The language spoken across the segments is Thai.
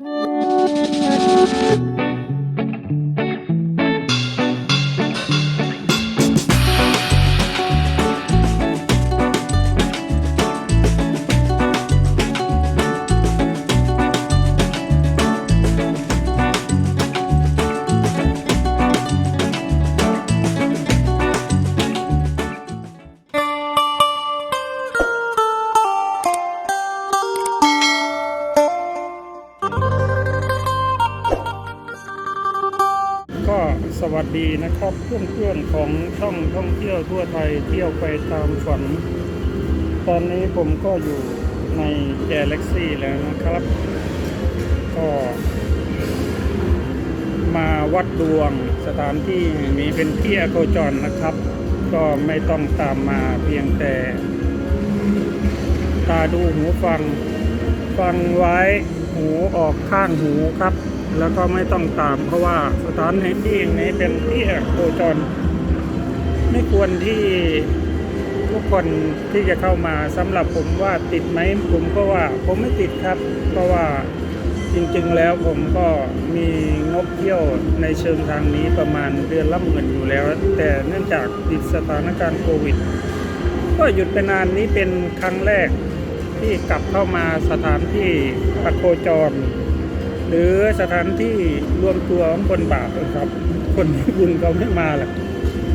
ก็ สวัสดีนะครับเพื่อนๆของช่องท่องเที่ยวทั่วไทยเที่ยวไปตามฝัน ตอนนี้ผมก็อยู่ในแกลเล็กซี่แล้วนะครับ ก็มาวัดดวงสถานที่แห่งนี้เป็นที่อโคจรนะครับ ก็ไม่ต้องตามมาเพียงแต่ ตาดูหูฟัง ฟังไว้หูออกข้างหูครับ แล้วก็ไม่ต้องตาม เพราะว่าสถานที่แห่งนี้เป็นที่โคจร ไม่ควรที่ทุกคนที่จะเข้ามาสำหรับผมว่าติดไหมผมก็ว่าผมไม่ติดครับ เพราะว่าจริงๆแล้วผมก็มีงบเที่ยวในเชิงทางนี้ประมาณเดือนละหมื่นอยู่แล้ว แต่เนื่องจากติดสถานการณ์โควิด ก็หยุดไปนานนี้เป็นครั้งแรกที่กลับเข้ามาสถานที่ปะโคจร หรือสถานที่รวมตัวของคนบาปนะครับ คนที่บุญเขาไม่มาหรอก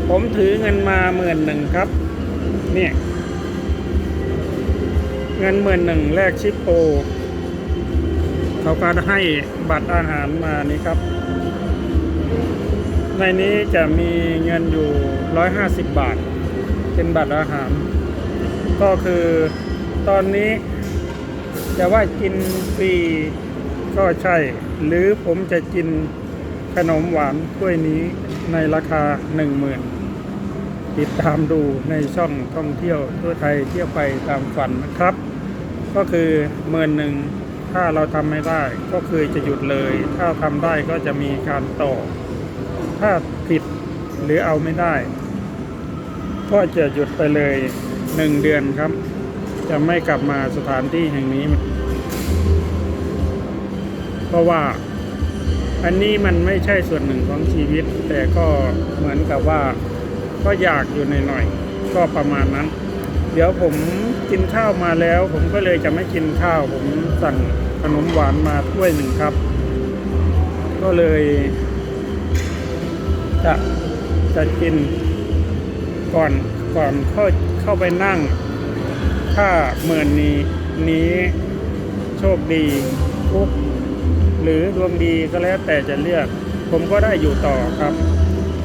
ผมถือเงินมาหมื่นหนึ่งครับ เนี่ย เงินหมื่นหนึ่งแลกชิปโป เขาก็ให้บัตรอาหารมานี่ครับ ในนี้จะมีเงินอยู่150บาท เป็นบัตรอาหาร ก็คือตอนนี้จะว่ากินฟรี ก็ใช่ หรือผมจะกินขนมหวานถ้วยนี้ในราคา 10,000 ติดตามดูในช่องท่องเที่ยวทั่วไทยเที่ยวไปตามฝันนะครับ ก็คือหมื่นหนึ่งถ้าเราทำไม่ได้ก็คือจะหยุดเลย ถ้าทำได้ก็จะมีการต่อ ถ้าผิดหรือเอาไม่ได้ ก็จะหยุดไปเลยหนึ่งเดือนครับ จะไม่กลับมาสถานที่แห่งนี้ ราะว่าอันนี้มันไม่ใช่ส่วนหนึ่งของชีวิต แต่ก็เหมือนกับว่าก็อยากอยู่หน่อยๆก็ประมาณนั้น เดี๋ยวผมกินข้าวมาแล้ว ผมก็เลยจะไม่กินข้าว ผมสั่งขนมหวานมาถ้วยหนึ่งครับ ก็เลยจะจะกินก่อนก่อนเข้าเข้าไปนั่ง ถ้าเมื่อนนี้นี้โชคดีทุก หรือดวงดีก็แล้วแต่จะเลือก ผมก็ได้อยู่ต่อครับ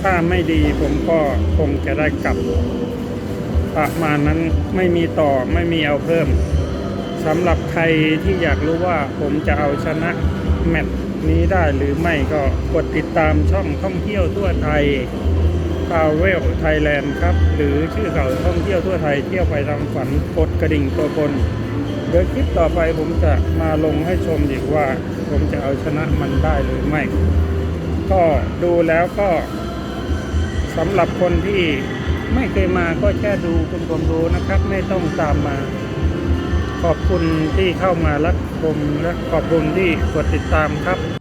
ถ้าไม่ดีผมก็คงจะได้กลับประมาณนั้นไม่มีต่อไม่มีเอาเพิ่มสำหรับใครที่อยากรู้ว่าผมจะเอาชนะแมตช์นี้ได้หรือไม่ก็กดติดตามช่องท่องเที่ยวทั่วไทย t r a v e l Thailand ครับ หรือชื่อเขาท่องเที่ยวทั่วไทยเที่ยวไปตามฝันกดกระดิ่งตัวบนเดี๋ยวคลิปต่อไปผมจะมาลงให้ชมอีกว่า ผมจะเอาชนะมันได้หรือไม่ ก็ดูแล้วก็สำหรับคนที่ไม่เคยมาก็แค่ดูเป็นความรู้นะครับ ไม่ต้องตามมา ขอบคุณที่เข้ามารับชมและขอบคุณที่กดติดตามครับ